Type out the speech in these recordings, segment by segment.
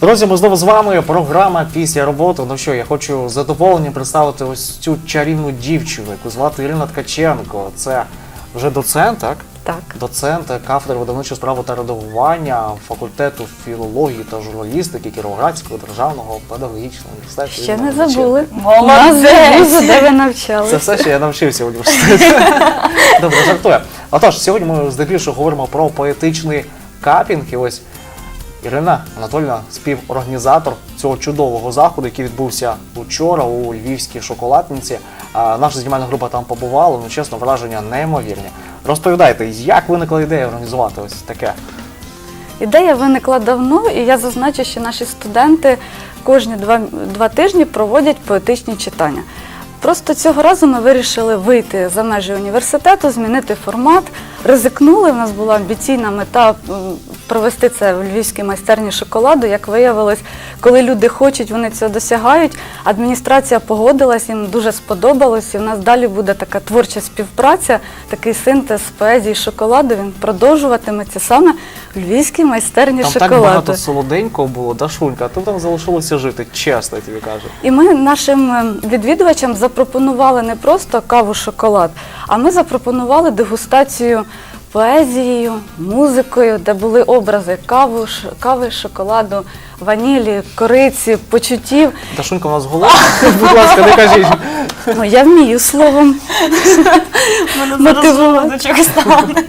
Друзі, ми знову з вами. Програма після роботи. Ну що, я хочу з задоволенням представити ось цю чарівну дівчину, яку звати Ірина Ткаченко. Це вже доцент, так? Так. Доцент кафедри видавничого справи та редагування факультету філології та журналістики Кіровоградського державного педагогічного університету. Ще не забули. Молодець! Де ви Це все, що я навчився в університеті. Добре, жартую. Отож, сьогодні ми здебільшого говоримо про поетичний капінг. І ось Ірина Анатольовна, співорганізатор цього чудового заходу, який відбувся учора у Львівській шоколадниці. Наша знімальна група там побувала, ну чесно, враження неймовірні. Розповідайте, як виникла ідея організувати ось таке? Ідея виникла давно, і я зазначу, що наші студенти кожні два, два тижні проводять поетичні читання. Просто цього разу ми вирішили вийти за межі університету, змінити формат, ризикнули. У нас була амбіційна мета провести це в львівській майстерні шоколаду. Як виявилось, коли люди хочуть, вони цього досягають. Адміністрація погодилась, їм дуже сподобалось. І в нас далі буде така творча співпраця, такий синтез поезії шоколаду. Він продовжуватиметься саме в львівській майстерні Там так шоколаду. багато солоденького було, Дашунька, а тут там залишилося жити, чесно я тобі кажу. І ми нашим е, відвідувачам запропонували не просто каву шоколад, а ми запропонували дегустацію поезією, музикою, де були образи каву, ш- кави, шоколаду, ванілі, кориці, почуттів. Дашунька у нас голодна, будь ласка, не кажіть. Ну, я вмію словом. Мене Мотивувати. до чогось стане.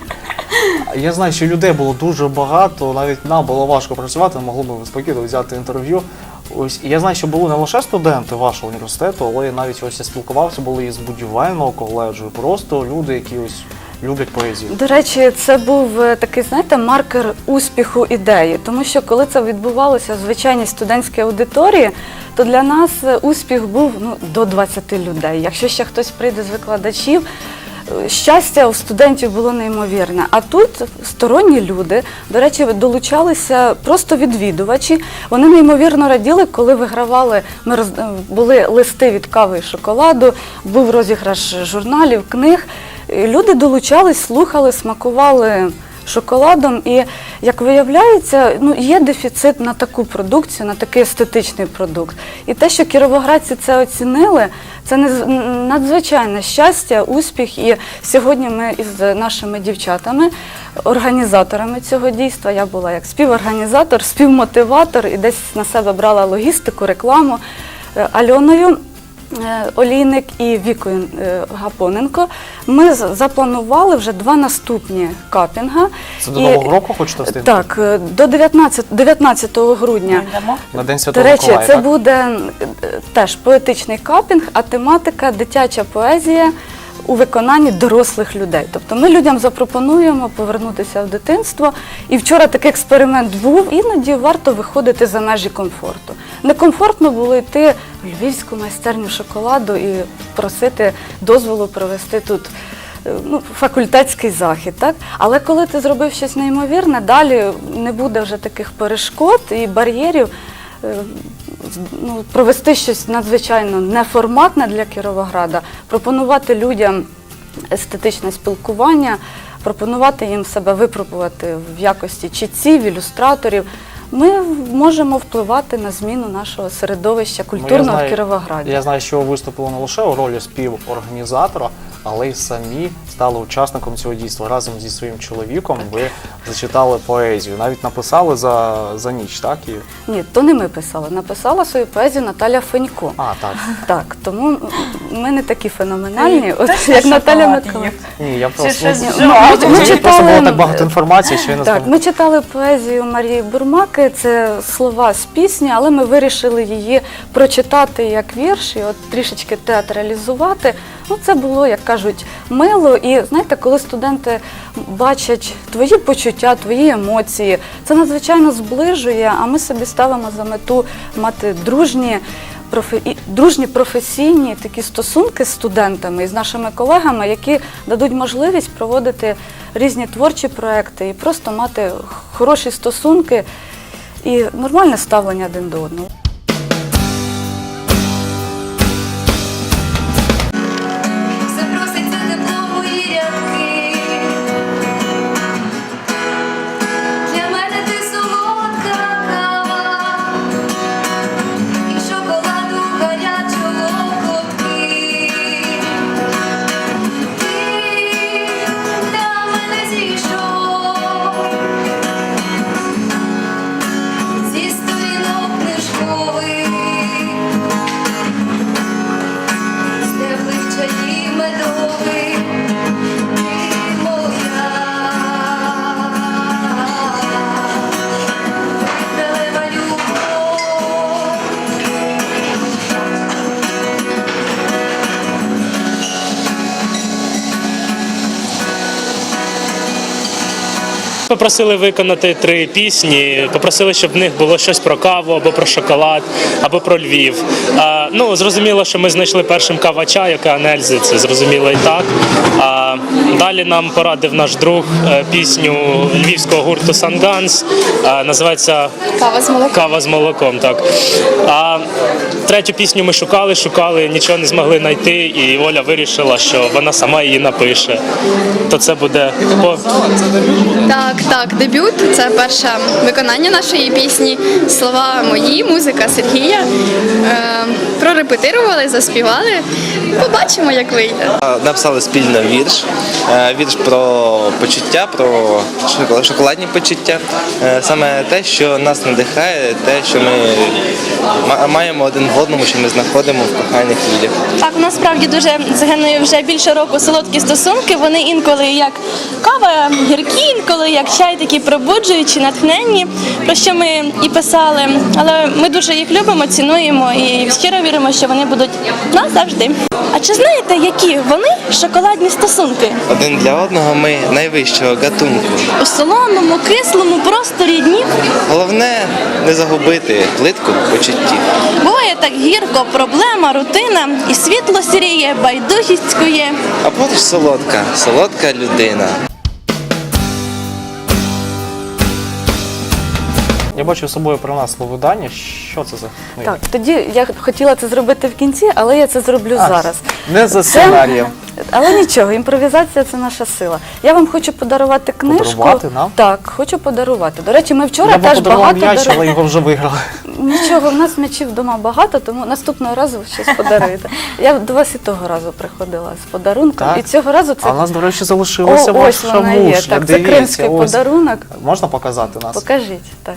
Я знаю, що людей було дуже багато, навіть нам було важко працювати, могли б ви спокійно взяти інтерв'ю. Ось і я знаю, що були не лише студенти вашого університету, але навіть ось я спілкувався, були із будівельного коледжу, і просто люди, які ось люблять поезію. До речі, це був е, такий, знаєте, маркер успіху ідеї, тому що коли це відбувалося в звичайній студентській аудиторії, то для нас е, успіх був ну, до 20 людей. Якщо ще хтось прийде з викладачів, е, щастя у студентів було неймовірне. А тут сторонні люди, до речі, долучалися просто відвідувачі. Вони неймовірно раділи, коли вигравали. Ми роз... були листи від кави і шоколаду, був розіграш журналів, книг. Люди долучались, слухали, смакували шоколадом. І як виявляється, ну є дефіцит на таку продукцію, на такий естетичний продукт. І те, що кіровоградці це оцінили, це надзвичайне щастя, успіх. І сьогодні ми із нашими дівчатами, організаторами цього дійства, я була як співорганізатор, співмотиватор і десь на себе брала логістику, рекламу е, Альоною. Е, Олійник і Вікою е, Гапоненко. Ми з- запланували вже два наступні капінга. Це до І- Нового року хочете встигнути? Так, е, до 19, 19 грудня. На День До Святого речі, Миколая, це так? буде теж поетичний капінг, а тематика дитяча поезія у виконанні дорослих людей. Тобто ми людям запропонуємо повернутися в дитинство. І вчора такий експеримент був. Іноді варто виходити за межі комфорту. Некомфортно було йти в львівську майстерню шоколаду і просити дозволу провести тут. е, Ну, факультетський захід, так? Але коли ти зробив щось неймовірне, далі не буде вже таких перешкод і бар'єрів. Е, ну, провести щось надзвичайно неформатне для Кіровограда, пропонувати людям естетичне спілкування, пропонувати їм себе випробувати в якості чітців, ілюстраторів. Ми можемо впливати на зміну нашого середовища Ну, культурного знаю- в Кіровограді. Я знаю, що ви виступили не лише у ролі співорганізатора, але й самі стали учасником цього дійства. Разом зі своїм чоловіком ви зачитали поезію. Навіть написали за, за ніч, так? І... Ні, то не ми писали. Написала свою поезію Наталя Фенько. А, так. Так, тому ми не такі феноменальні, от як Наталя Миколаївна. Ні, я просто, ну, вживати? мені Ми просто читали, було так багато інформації, що я не Так, знав. ми читали поезію Марії Бурмаки, це слова з пісні, але ми вирішили її прочитати як вірш і от трішечки театралізувати. Ну, це було, як кажуть, мило. І знаєте, коли студенти бачать твої почуття, твої емоції, це надзвичайно зближує, а ми собі ставимо за мету мати дружні. Дружні професійні такі стосунки з студентами і з нашими колегами, які дадуть можливість проводити різні творчі проекти і просто мати хороші стосунки і нормальне ставлення один до одного. Попросили виконати три пісні. Попросили, щоб в них було щось про каву або про шоколад, або про Львів. А, ну зрозуміло, що ми знайшли першим кавача, яка Нельзи. Це зрозуміло і так. А далі нам порадив наш друг е, пісню львівського гурту Санганс. А, називається Кава з молоком. Кава з молоком. Так а третю пісню ми шукали, шукали, нічого не змогли знайти, і Оля вирішила, що вона сама її напише. То це буде Так, так, дебют це перше виконання нашої пісні. Слова мої, музика Сергія. Е, прорепетирували, заспівали. Побачимо, як вийде. Написали спільно вірш. Е, Вірш про почуття, про шоколадні почуття. Е, Саме те, що нас надихає, те, що ми маємо один в одному, що ми знаходимо в коханих людях. Так, у нас справді дуже з Геною вже більше року солодкі стосунки. Вони інколи як кава гіркі, інколи як чай такі пробуджуючі, натхненні, про що ми і писали. Але ми дуже їх любимо, цінуємо і щиро віримо, що вони будуть назавжди. А чи знаєте, які вони шоколадні стосунки? Один для одного ми найвищого гатунку. У солоному, кислому, просто рідні. Головне не загубити плитку почуттів. Буває так гірко, проблема, рутина, і світло сіріє, байдужість скує. А поруч солодка, солодка людина. Бачу з собою принесло видання. Що це за книга? Так, тоді я хотіла це зробити в кінці, але я це зроблю А, зараз. Не за Це- сценарієм. Але нічого, імпровізація це наша сила. Я вам хочу подарувати книжку. Подарувати нам? Так, хочу подарувати. До речі, ми вчора Я б теж подарував багато м'яч, дари- але його вже виграли. Нічого, в нас м'ячів вдома багато, тому наступного разу щось подаруєте. Я до вас і того разу приходила з подарунком, Так. і цього разу це А в нас, до речі, залишилася О, ось ваша вона є. мушля. Так, це Дивіться, кримський ось. подарунок. Можна показати нас? Покажіть так.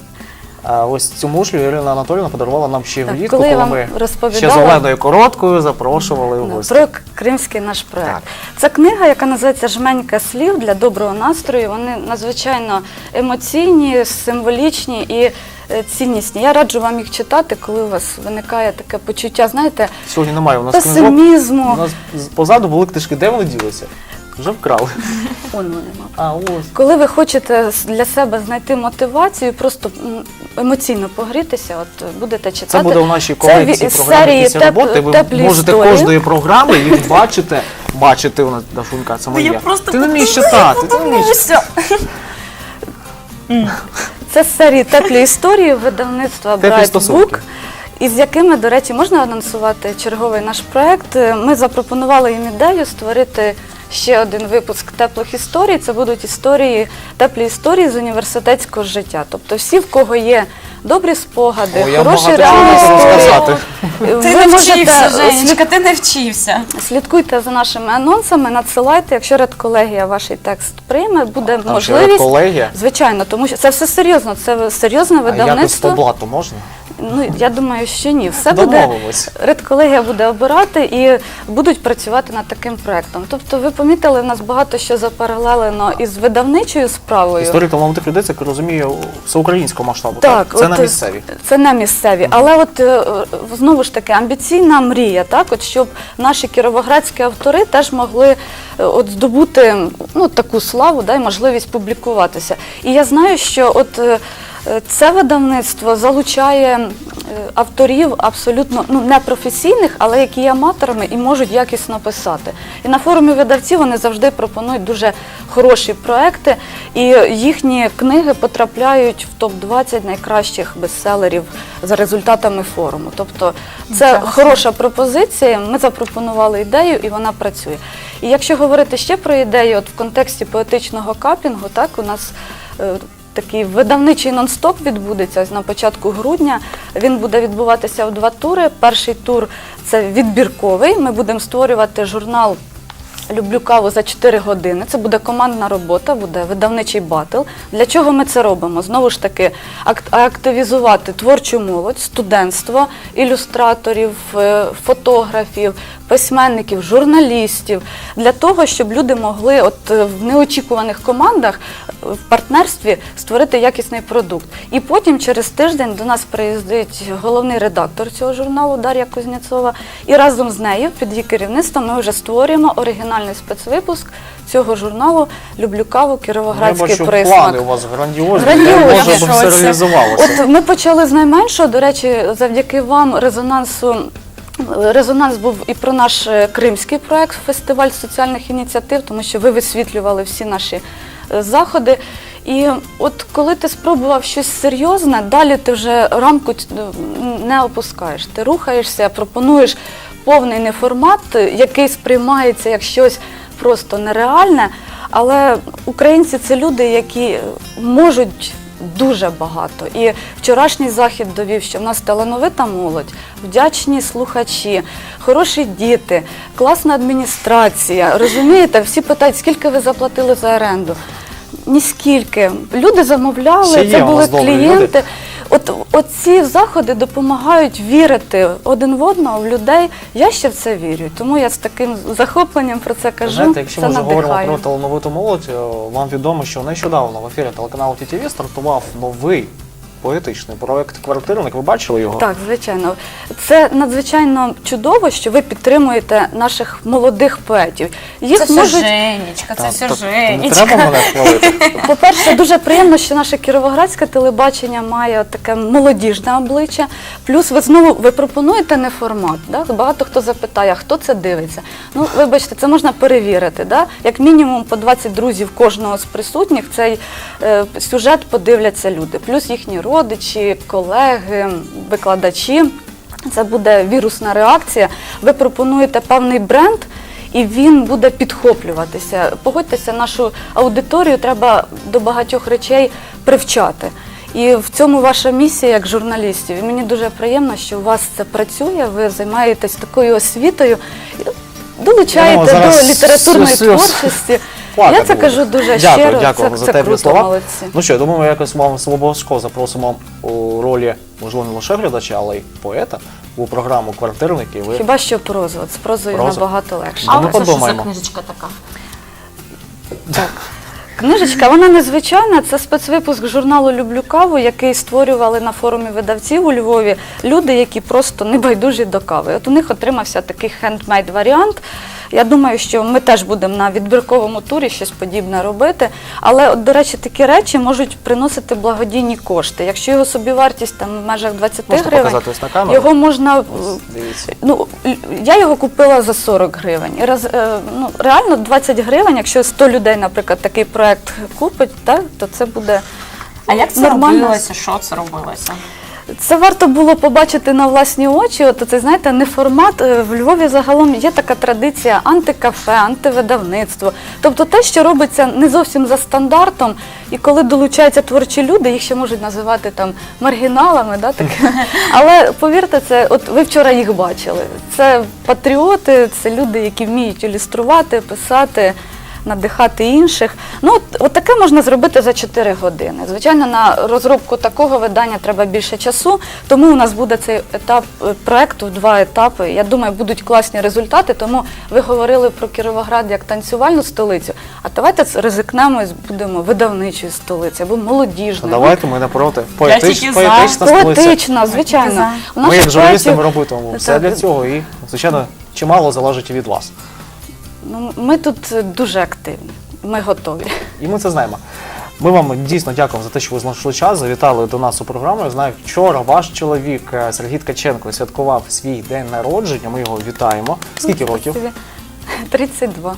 А ось цю мушлю Ірина Анатолійовна подарувала нам ще Так, влітку, коли коли, я вам ми ще розповідала- зеленою короткою запрошували в Ну, гості. Про кримський наш проект. Так. Це книга, яка називається Жменька слів для доброго настрою. Вони надзвичайно емоційні, символічні і е, ціннісні. Я раджу вам їх читати, коли у вас виникає таке почуття, знаєте, Сьогодні немає у нас книжок. песимізму. У нас з- позаду були книжки, де вони ділися? Вже вкрали. Он мабуть. А ось. Коли ви хочете с- для себе знайти мотивацію, просто м, емоційно погрітися, от е, будете читати. Це буде у нашій Це колекції ві- програми серії після теп- роботи. Ви теплі можете історії. кожної програми і бачите, бачите у нас Дашунька, це моє. Просто ти не вмієш читати, ти не вмієш. Це з серії теплі історії видавництва Теплі Bright стосунки. Book. Із якими, до речі, можна анонсувати черговий наш проект. Е, Ми запропонували їм ідею створити ще один випуск теплих історій. Це будуть історії, теплі історії з університетського життя. Тобто всі, в кого є добрі спогади, О, я хороші багато реальні чого можу історії. розказати. е, Ти не вчився, Женечка, ти не вчився. Слідкуйте за нашими анонсами, надсилайте. Якщо редколегія ваш текст прийме, буде ще можливість. редколегія? Звичайно, тому що це все серйозно. Це серйозне А якось по видавництво. блату можна? Ну я думаю, що ні. Все буде Домовимось. редколегія буде обирати і будуть працювати над таким проектом. Тобто, ви помітили, в нас багато що запаралелено із видавничою справою. Історії талановитих людей, це, як я розумію, всеукраїнського масштабу. Так, Це от, на місцеві. Це не місцеві. Але от е, знову ж таки амбіційна мрія, так, от щоб наші кіровоградські автори теж могли е, от здобути ну, таку славу, да, і можливість публікуватися. І я знаю, що от. е, Це видавництво залучає е, авторів абсолютно ну не професійних, але які є аматорами і можуть якісно писати. І на форумі видавців вони завжди пропонують дуже хороші проекти, і їхні книги потрапляють в топ 20 найкращих бестселерів за результатами форуму. Тобто це хороша пропозиція. Ми запропонували ідею, і вона працює. І якщо говорити ще про ідею, от в контексті поетичного капінгу, так у нас. Такий видавничий нон-стоп відбудеться на початку грудня. Він буде відбуватися в два тури. Перший тур це відбірковий. Ми будемо створювати журнал Люблю каву за 4 години. Це буде командна робота, буде видавничий батл. Для чого ми це робимо? Знову ж таки, ак- активізувати творчу молодь, студентство, ілюстраторів, е, фотографів, письменників, журналістів, для того, щоб люди могли от е, в неочікуваних командах в партнерстві створити якісний продукт. І потім через тиждень до нас приїздить головний редактор цього журналу Дар'я Кузнєцова. І разом з нею, під її керівництвом, ми вже створюємо оригінальний спецвипуск цього журналу Люблю каву Я Кіровоградський бачу, присмак. плани у вас грандіозні. Грандіозні. Може, все реалізувалося. От ми почали з найменшого. До речі, завдяки вам резонансу. Резонанс був і про наш е, кримський проект фестиваль соціальних ініціатив, тому що ви висвітлювали всі наші заходи. І от коли ти спробував щось серйозне, далі ти вже рамку не опускаєш. Ти рухаєшся, пропонуєш повний неформат, який сприймається як щось просто нереальне. Але українці це люди, які можуть дуже багато. І вчорашній захід довів, що в нас талановита молодь, вдячні слухачі, хороші діти, класна адміністрація. Розумієте, всі питають, скільки ви заплатили за оренду. Ніскільки. Люди замовляли, Ще є це у були добрі клієнти. люди. От, ці заходи допомагають вірити один в одного, в людей. Я ще в це вірю. Тому я з таким захопленням про це кажу. Знаєте, якщо це ми вже говоримо надихає. про талановиту молодь, е, вам відомо, що нещодавно в ефірі телеканалу ТІТВ стартував новий поетичний проект Квартирник. Ви бачили його? Так, звичайно. Це надзвичайно чудово, що ви підтримуєте наших молодих поетів. Їх Це все можуть, Женечка, це Та- все Не Женечка. треба мене хвалити. по-перше, дуже приємно, що наше кіровоградське телебачення має таке молодіжне обличчя. Плюс ви знову ви пропонуєте не формат. Да? Багато хто запитає, а хто це дивиться. Ну, вибачте, це можна перевірити. Да? Як мінімум по 20 друзів кожного з присутніх цей е, сюжет подивляться люди. Плюс їхні родичі, колеги, викладачі. Це буде вірусна реакція. Ви пропонуєте певний бренд, і він буде підхоплюватися. Погодьтеся, нашу аудиторію треба до багатьох речей привчати. І в цьому ваша місія як журналістів. І мені дуже приємно, що у вас це працює. Ви займаєтесь такою освітою, долучаєте Ну, до літературної творчості. Плакати Я це буде. кажу дуже Дякую, щиро. дякую це за це теплі круто, слова. молодці. Ну що, я думаю, ми якось вам обов'язково запросимо у ролі, можливо, не лише глядача, але й поета у програму Квартирник. І ви Хіба що прозу? От з прозою Проза? набагато легше. Ну, ми це що за подумаємо. книжечка така? Книжечка, вона незвичайна. Це спецвипуск журналу Люблю каву, який створювали на форумі видавців у Львові люди, які просто не байдужі до кави. От у них отримався такий хендмейд варіант. Я думаю, що ми теж будемо на відбірковому турі щось подібне робити. Але, от, до речі, такі речі можуть приносити благодійні кошти. Якщо його собівартість там в межах 20 Можете гривень, на камеру? його можна дивіться. Ну, л- я його купила за 40 гривень. І Раз, е, ну, реально 20 гривень, якщо 100 людей, наприклад, такий проект купить, так, то це буде А як це Нормально. робилося? Що це робилося? Це варто було побачити на власні очі. От це знаєте, не формат. Е, В Львові загалом є така традиція антикафе, антивидавництво. Тобто те, що робиться не зовсім за стандартом, і коли долучаються творчі люди, їх ще можуть називати там маргіналами, да, такими. Але повірте, це от ви вчора їх бачили. Це патріоти, це люди, які вміють ілюструвати, писати надихати інших. Ну, от, от таке можна зробити за 4 години. Звичайно, на розробку такого видання треба більше часу, тому у нас буде цей етап е, проекту два етапи. Я думаю, будуть класні результати. Тому ви говорили про Кіровоград як танцювальну столицю. А давайте ризикнемо і будемо видавничою столицею або молодіжною. Давайте ми не проти. тільки Поетич, за. поетична столиця. Поетична, звичайно. У Ми, як журналісти, ми робитимемо все Так, для цього. І, звичайно, чимало залежить і від вас. Ну, ми тут дуже активні. Ми готові. І ми це знаємо. Ми вам дійсно дякуємо за те, що ви знайшли час, завітали до нас у програму. Я знаю, вчора ваш чоловік е, Сергій Ткаченко святкував свій день народження. Ми його вітаємо. Скільки років? 32.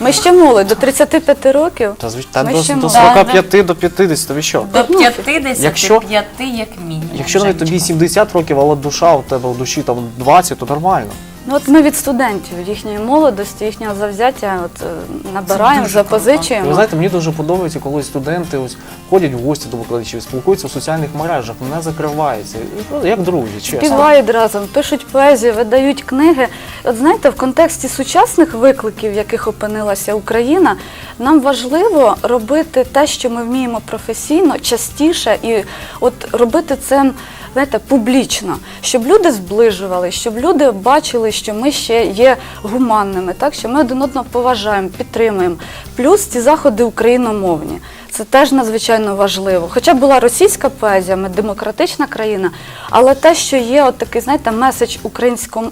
Ми ще молодь, до 35 років. Та, звич- та Ми до, ще до молоді. 45 до 50, ви що? До 50 Якщо- як мінімум. Якщо навіть тобі Женечка. 70 років, але душа у тебе в душі там 20, то нормально. Ну от ми від студентів, їхньої молодості, їхнього завзяття от, е, набираємо, дуже круто. І запозичуємо. ви знаєте, мені дуже подобається, коли студенти ось ходять в гості до викладачів, спілкуються в соціальних мережах, не закриваються. І, ну, Як друзі, чесно. Співають разом, пишуть поезію, видають книги. От знаєте, в контексті сучасних викликів, в яких опинилася Україна, нам важливо робити те, що ми вміємо професійно, частіше, і от робити це. Знаєте, публічно, щоб люди зближували, щоб люди бачили, що ми ще є гуманними, так що ми один одного поважаємо, підтримуємо. Плюс ці заходи україномовні. Це теж надзвичайно важливо. Хоча була російська поезія, ми демократична країна, але те, що є от такий, знаєте, меседж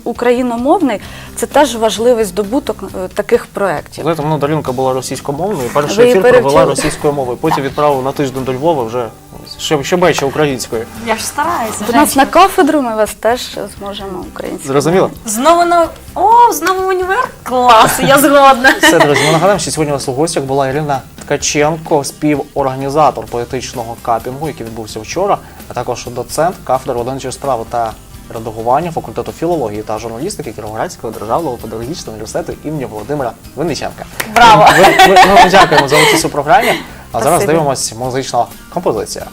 україномовний, це теж важливий здобуток е, таких проєктів. Знаєте, мене Даринка була російськомовною, перший ефір провела російською мовою, потім відправив на тиждень до Львова вже ще більше українською. Я ж стараюся. До нас на кафедру ми вас теж зможемо українською. Зрозуміло? Знову на о, знову універ? Клас, я згодна. Все, друзі, ми нагадаємо, що сьогодні у нас у гостях була Ірина Ткаченко, співорганізатор поетичного капінгу, який відбувся вчора, а також доцент кафедри владичої справи та редагування факультету філології та журналістики Кіровоградського державного педагогічного університету імені Володимира Винниченка. Браво! Ми, ми, ми вам дякуємо за участь у програмі. А зараз дивимося музична композиція.